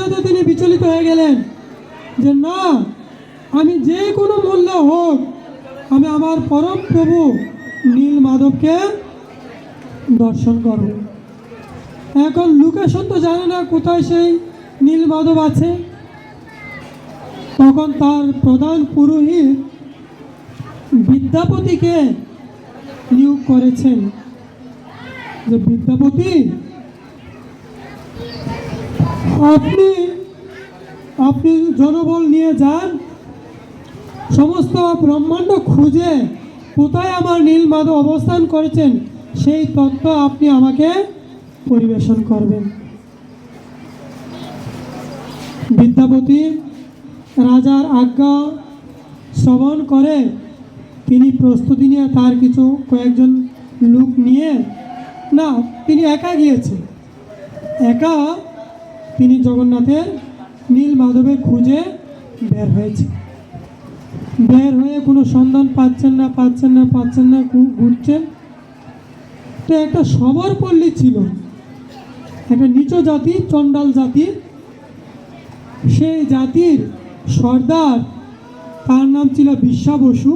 হতে তিনি বিচলিত হয়ে গেলেন যে না, আমি যে কোনো মূল্যে হোক, আমি আমার পরম প্রভু নীল মাধবকে দর্শন করব। এখন লোকেশন তো জানে না কোথায় সেই নীল মাধব আছে। তখন তার প্রধান পুরোহিত বিদ্যাপতিকে নিয়োগ করেছেন। যে বিদ্যাপতি আপনি আপনি জনবল নিয়ে যান। সমস্ত ব্রহ্মাণ্ড খুঁজে কোথায় আমার নীল মাধব অবস্থান করেছেন, সেই তত্ত্ব আপনি আমাকে পরিবেশন করবেন। বিদ্যাপতি রাজার আজ্ঞা শ্রবণ করে তিনি প্রস্তুতি নিয়ে তার কিছু কয়েকজন লোক নিয়ে, না, তিনি একা গিয়েছে। একা তিনি জগন্নাথের নীল মাধবের খুঁজে বের হয়েছে। বের হয়ে কোনো সন্ধান পাচ্ছেন না পাচ্ছেন না পাচ্ছেন না ঘুরছেন। তো একটা সবর পল্লী ছিল। একটা নিচ জাতি চণ্ডাল জাতি সেই জাতির সর্দার, তার নাম ছিল বিশ্বা বসু।